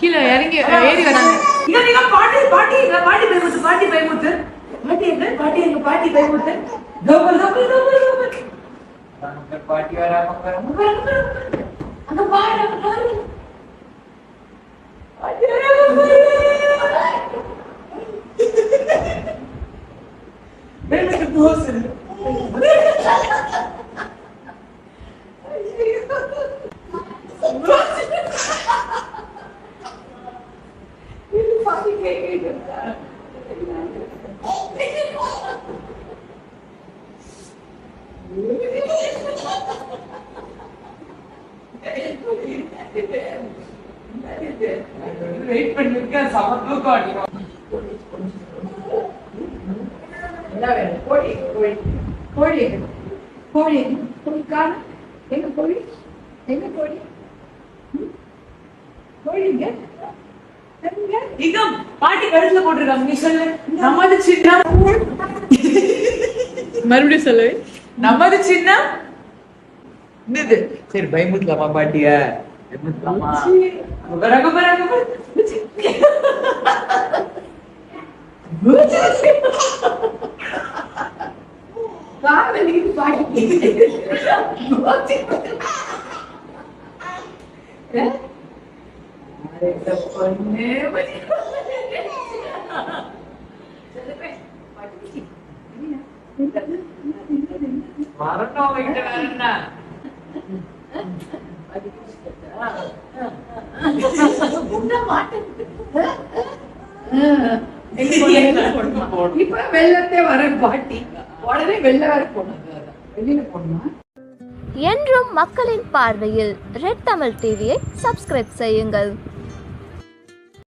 கீழே இறங்கி ஏறி வராங்க. பாட்டி பாட்டி பாட்டி பயமுத்து பாட்டி பயமுத்து பாட்டி எங்க? பாட்டி எங்க? பாட்டி பயமுத்து டபுள் டபுள் டபுள் டபுள் பாட்டி வராம அங்க பாரு, பாரு. அங்க பாரு. அங்க பாரு பாட்டி வராங்க பாரு. பயமுத்து க்ளோஸ் பாட்டி கேட்க வெயிட் பண்ணிருக்கேன் சம தூக்கம் அடிக்கும் என்ன வேணும்? கோழி கோழி. கோழி எங்க? கோழி எங்க? கோழி காணோம் எங்க கோழி? எங்க கோழி? ம்? கோழி எங்க? இங்க பாட்டி கழுத்துல போட்டிருக்காங்க. நீ சொல்லு. நமது சின்ன மறுபடியும் சொல்லு. நமது சின்ன என்னது? சரி பயமுத்தலாமா பாட்டிய? பாட்டி. பொண்ணு வேற என்ன? இப்ப வெள்ளத்தே வர பாட்டி. உடனே வெள்ள வேற வெளியில என்றும் மக்களின் பார்வையில் ரெட் தமிழ் டிவியை சப்ஸ்கிரைப் செய்யுங்கள்.